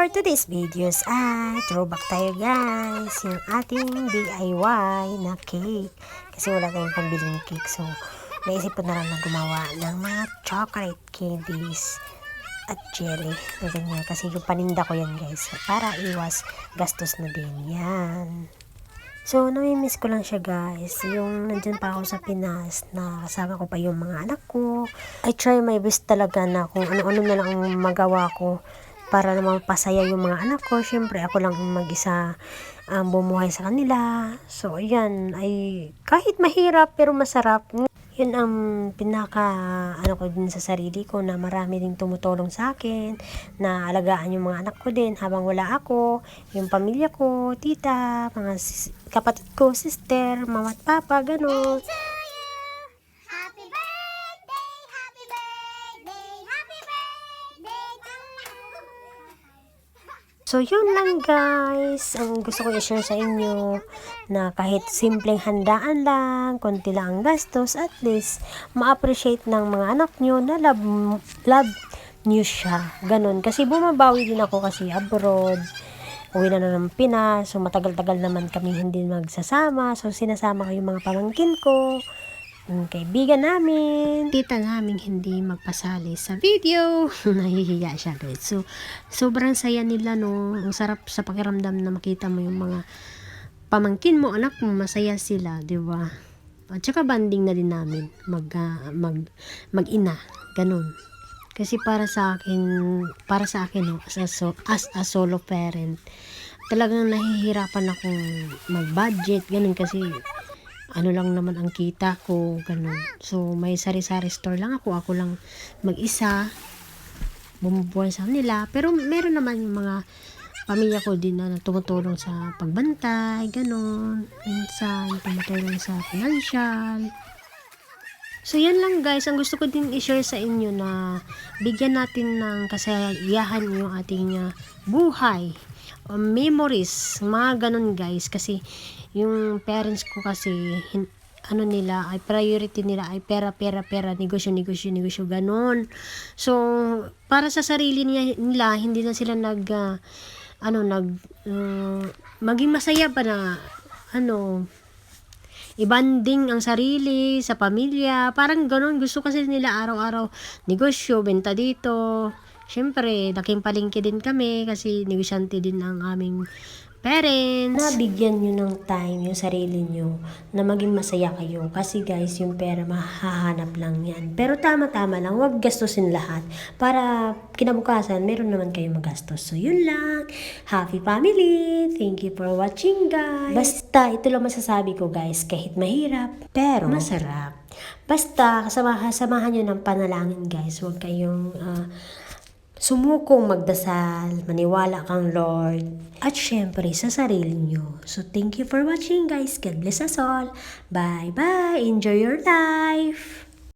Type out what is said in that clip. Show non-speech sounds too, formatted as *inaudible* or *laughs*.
For today's videos ay throwback tayo guys. Yung ating DIY na cake. Kasi wala tayong pambiling cake. So, naisip ko na lang na gumawa ng mga chocolate candies at jelly na. Kasi yung paninda ko yan guys. Para iwas gastos na din. Yan. So, namimiss ko lang siya guys. Yung nandyan pa ako sa Pinas na kasama ko pa yung mga anak ko. I try my best talaga na kung ano-ano na lang ang magawa ko para naman pasaya yung mga anak ko. Siyempre, ako lang ang mag-isa um, bumuhay sa kanila. So, ayan, ay kahit mahirap pero masarap. Yun ang pinaka ano ko din sa sarili ko na marami ding tumutulong sa akin na alagaan yung mga anak ko din habang wala ako, yung pamilya ko, tita, mga kapatid ko, sister, mama at papa, ganun. So, yun lang guys. Ang gusto ko i-share sa inyo na kahit simpleng handaan lang, konti lang ang gastos, at least ma-appreciate ng mga anak nyo na love, love nyo siya. Ganon. Kasi bumabawi din ako kasi abroad. Uwi na na ng Pinas. So, matagal-tagal naman kami hindi magsasama. So, sinasama ko yung mga pamangkin ko yung kaibigan namin, tita namin hindi magpasali sa video. *laughs* Nahihiya siya guys. So, sobrang saya nila no. Ang sarap sa pakiramdam na makita mo yung mga pamangkin mo, anak mo, masaya sila, di ba? At saka banding na din namin mag, ah, mag, mag-ina. Ganun. Kasi para sa akin, para sa akin, no, as, a, so, as a solo parent, talagang nahihirapan akong mag-budget, ganun kasi ano lang naman ang kita ko, ganun. So, may sari-sari store lang ako. Ako lang mag-isa. Bumubuhay sa kanila. Pero meron naman yung mga pamilya ko din na tumutulong sa pagbantay, ganun. Minsan, tumutulong sa financial. So, yan lang guys. Ang gusto ko din i-share sa inyo na bigyan natin ng kasayahan yung ating uh, buhay. O memories. Mga ganun guys. Kasi, yung parents ko kasi, hin- ano nila, ay priority nila ay pera, pera, pera, negosyo, negosyo, negosyo, ganun. So, para sa sarili niya, nila, hindi na sila nag, ah, ano, nag, uh, maging masaya pa na, ano, ibanding ang sarili sa pamilya. Parang ganun. Gusto kasi nila araw-araw negosyo, benta dito. Siyempre, laking palengke din kami kasi negosyante din ang aming parents. Nabigyan nyo ng time yung sarili nyo na maging masaya kayo. Kasi guys, yung pera mahahanap lang yan. Pero tama-tama lang, huwag gastusin lahat. Para kinabukasan, meron naman kayo magastos. So yun lang. Happy family! Thank you for watching guys. Basta, ito lang masasabi ko guys, kahit mahirap, pero masarap. Basta, kasama, samahan nyo ng panalangin guys. Huwag kayong ah, sumukong magdasal, maniwala kang Lord, at syempre sa sarili nyo. So thank you for watching guys. God bless us all. Bye bye. Enjoy your life.